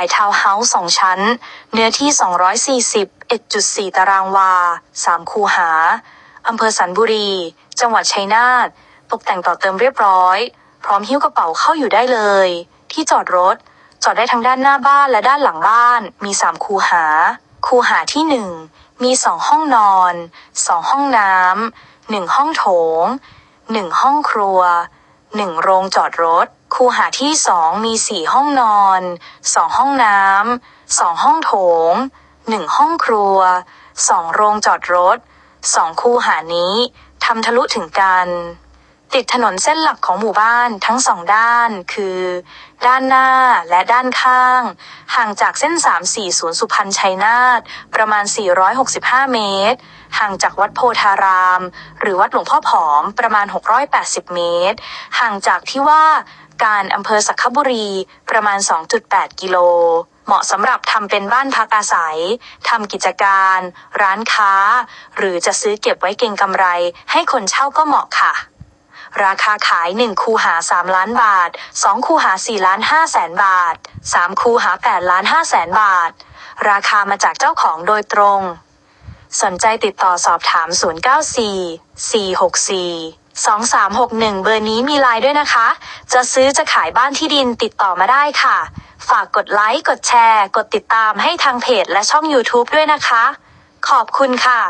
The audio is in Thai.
ายทาวน์เฮาส์สองชั้น เนื้อที่ 241.4 ตารางวา 3 คูหา อำเภอสันบุรี จังหวัดชัยนาท ตกแต่งต่อเติมเรียบร้อย พร้อมหิ้วกระเป๋าเข้าอยู่ได้เลย ที่จอดรถ จอดได้ทั้งด้านหน้าบ้านและด้านหลังบ้าน มี 3 คูหา คูหาที่ 1 มี 2 ห้องนอน 2 ห้องน้ำ 1 ห้องโถง 1 ห้องครัว 1 โรงจอดรถ คูหาที่2มี4ห้องนอน2ห้องน้ำ2ห้องโถง1ห้องครัว2โรงจอดรถ2คูหานี้ทำทะลุถึงกัน ติดถนนเส้นหลักของหมู่บ้านทั้งสองด้านคือ ด้านหน้าและด้านข้าง ห่างจากเส้น 340 สุพรรณชัยนาทประมาณ 465 เมตร ห่างจากวัดโพธาราม หรือวัดหลวงพ่อผอมประมาณ 680 เมตร ห่างจากที่ว่า การอำเภอสักขบุรีประมาณ 2.8 กิโล เหมาะสำหรับทำเป็นบ้านพักอาศัยทำกิจการ ร้านค้า หรือจะซื้อเก็บไว้เก็งกำไร ให้คนเช่าก็เหมาะค่ะ ราคาขาย 1 คูหา 3 ล้านบาท 2 คูหา 4 ล้าน5แสนบาท 3 คูหา 8 ล้าน5แสนบาท ราคามาจากเจ้าของโดยตรง สนใจติดต่อสอบถาม 094 464 2361 เบอร์นี้มีไลน์ด้วยนะคะ จะซื้อจะขายบ้านที่ดินติดต่อมาได้ค่ะ ฝากกดไลค์ กดแชร์ กดติดตามให้ทางเพจและช่อง YouTube ด้วยนะคะ ขอบคุณค่ะ